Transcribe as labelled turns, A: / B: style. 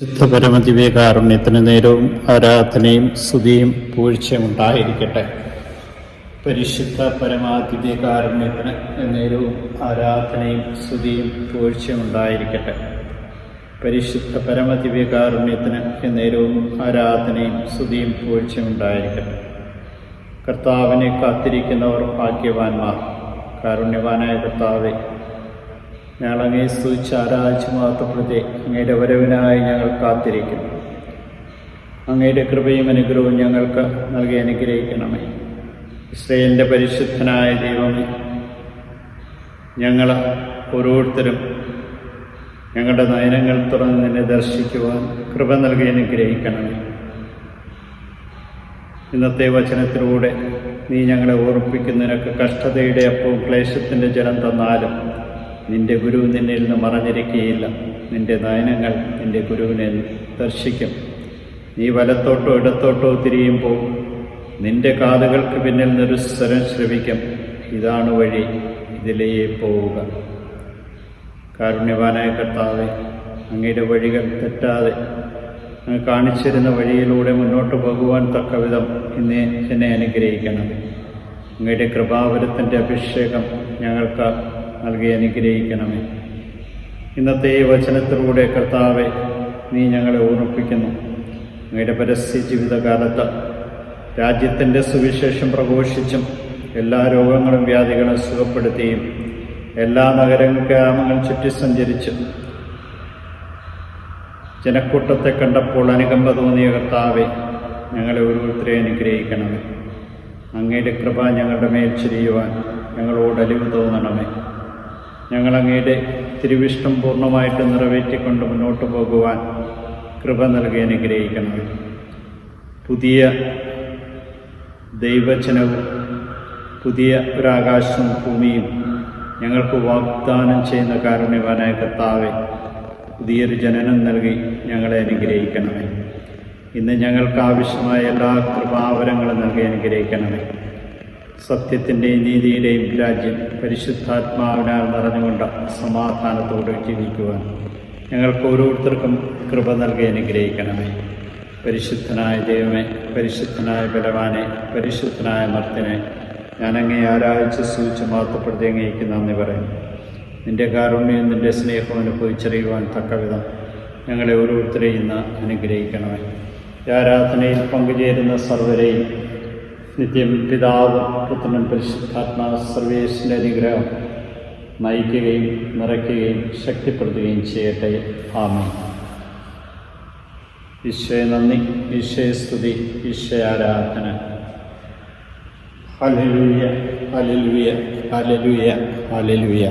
A: ശുദ്ധ പരമദിവ്യകാരുണ്യത്തിന് നേരവും ആരാധനയും സ്തുതിയും പൂഴ്ചയും ഉണ്ടായിരിക്കട്ടെ. പരിശുദ്ധ പരമാദിവ്യകാരുണ്യത്തിന് നേരവും ആരാധനയും സ്തുതിയും പൂഴ്ചയും ഉണ്ടായിരിക്കട്ടെ. പരിശുദ്ധ പരമദിവ്യകാരുണ്യത്തിന് നേരവും ആരാധനയും സ്തുതിയും പൂഴ്ചയും ഉണ്ടായിരിക്കട്ടെ. കർത്താവിനെ കാത്തിരിക്കുന്നവർ ഭാഗ്യവാന്മാർ. കാരുണ്യവാനായ കർത്താവെ ഞങ്ങൾ അങ്ങേ സ്തുതിച്ച് ആരാധിച്ച് മാത്രപ്പെടുത്തി അങ്ങയുടെ വരവിനായി ഞങ്ങൾ കാത്തിരിക്കുന്നു അങ്ങയുടെ കൃപയും അനുഗ്രഹവും ഞങ്ങൾക്ക് നൽകി അനുഗ്രഹിക്കണമേ. ഇസ്രയേലിന്റെ പരിശുദ്ധനായ ദൈവമേ ഞങ്ങൾ ഓരോരുത്തരും ഞങ്ങളുടെ നയനങ്ങൾ തുറന്ന് നിന്നെ ദർശിക്കുവാൻ കൃപ നൽകി അനുഗ്രഹിക്കണമേ. ഇന്നത്തെ വചനത്തിലൂടെ നീ ഞങ്ങളെ ഓർപ്പിക്കുന്നതിനൊക്കെ കഷ്ടതയുടെ അപ്പവും ക്ലേശത്തിന്റെ ജലം തന്നാലും നിന്റെ ഗുരു നിന്നിൽ നിന്ന് മറഞ്ഞിരിക്കുകയില്ല നിന്റെ നയനങ്ങൾ നിന്റെ ഗുരുവിനെ ദർശിക്കും. നീ വലത്തോട്ടോ ഇടത്തോട്ടോ തിരിയുമ്പോൾ നിന്റെ കാതുകൾക്ക് പിന്നിൽ നിന്നൊരു സ്വരം ശ്രവിക്കും. ഇതാണ് വഴി ഇതിലേ പോവുക. കാരുണ്യവാനായ കർത്താവെ അങ്ങയുടെ വഴികൾ തെറ്റാതെ അങ്ങ് കാണിച്ചിരുന്ന വഴിയിലൂടെ മുന്നോട്ട് പോകുവാൻ തക്കവിധം ഇന്ന് എന്നെ അനുഗ്രഹിക്കണം അങ്ങയുടെ കൃപാവരത്തിന്റെ അഭിഷേകം ഞങ്ങൾക്ക് നൽകി അനുഗ്രഹിക്കണമേ. ഇന്നത്തെ ഈ വചനത്തിലൂടെ കർത്താവെ നീ ഞങ്ങളെ ഓർമ്മിപ്പിക്കുന്നു. അങ്ങയുടെ പരസ്യ ജീവിതകാലത്ത് രാജ്യത്തിന്റെ സുവിശേഷം പ്രഘോഷിച്ചും എല്ലാ രോഗങ്ങളും വ്യാധികളും സുഖപ്പെടുത്തിയും എല്ലാ നഗരങ്ങൾ ഗ്രാമങ്ങൾ ചുറ്റി സഞ്ചരിച്ചും ജനക്കൂട്ടത്തെ കണ്ടപ്പോൾ അനുകമ്പ തോന്നിയ കർത്താവെ ഞങ്ങളെ ഓരോരുത്തരെ അനുഗ്രഹിക്കണമേ. അങ്ങയുടെ കൃപ ഞങ്ങളുടെ മേൽ ചൊരിയുവാൻ ഞങ്ങളോട് അലിവ് തോന്നണമേ. ഞങ്ങൾ അങ്ങയുടെ തിരുവിഷ്ടം പൂർണമായിട്ട് നിറവേറ്റിക്കൊണ്ട് മുന്നോട്ട് പോകുവാൻ കൃപ നൽകി അനുഗ്രഹിക്കണമേ പുതിയ ദൈവചനവും പുതിയ ഒരാകാശവും ഭൂമിയും ഞങ്ങൾക്ക് വാഗ്ദാനം ചെയ്യുന്ന കാരുണ്യവാനായ കർത്താവെ പുതിയൊരു ജനനം നൽകി ഞങ്ങളെ അനുഗ്രഹിക്കണമേ. ഇന്ന് ഞങ്ങൾക്ക് ആവശ്യമായ എല്ലാ കൃപാവരങ്ങളും നൽകി അനുഗ്രഹിക്കണമേ. സത്യത്തിന്റെയും നീതിയുടെയും രാജ്യം പരിശുദ്ധാത്മാവിനാൽ നിറഞ്ഞുകൊണ്ട് സമാധാനത്തോടെ ജീവിക്കുവാൻ ഞങ്ങൾക്ക് ഓരോരുത്തർക്കും കൃപ നൽകി അനുഗ്രഹിക്കണമേ. പരിശുദ്ധനായ ദൈവമേ പരിശുദ്ധനായ ബലവാനെ പരിശുദ്ധനായ മർത്തിനെ ഞാനങ്ങേ ആരാഴ്ച സൂചിച്ച് മാത്രപ്പെടുത്തി അങ്ങേക്ക് നന്ദി പറയുന്നു. നിന്റെ കാരുണ്യം നിന്റെ സ്നേഹം അനുഭവിച്ചറിയുവാൻ തക്കവിധം ഞങ്ങളെ ഓരോരുത്തരെയും ഇന്ന് അനുഗ്രഹിക്കണമേ. ആരാധനയിൽ പങ്കുചേരുന്ന സർവരെയും നിത്യം പിതാവ് പുത്രനും പരിശുദ്ധാത്മാ സർവേശിന്റെ അനുഗ്രഹം നയിക്കുകയും നിറയ്ക്കുകയും ശക്തിപ്പെടുത്തുകയും ചെയ്യട്ടെ. ആമേ ഈശ്വയ നന്ദി. ഈശ്വയസ്തുതി ഈശ്വയാരാധന ഹലലുയ ഹലലുയ ഹലലുയ ഹലലുയ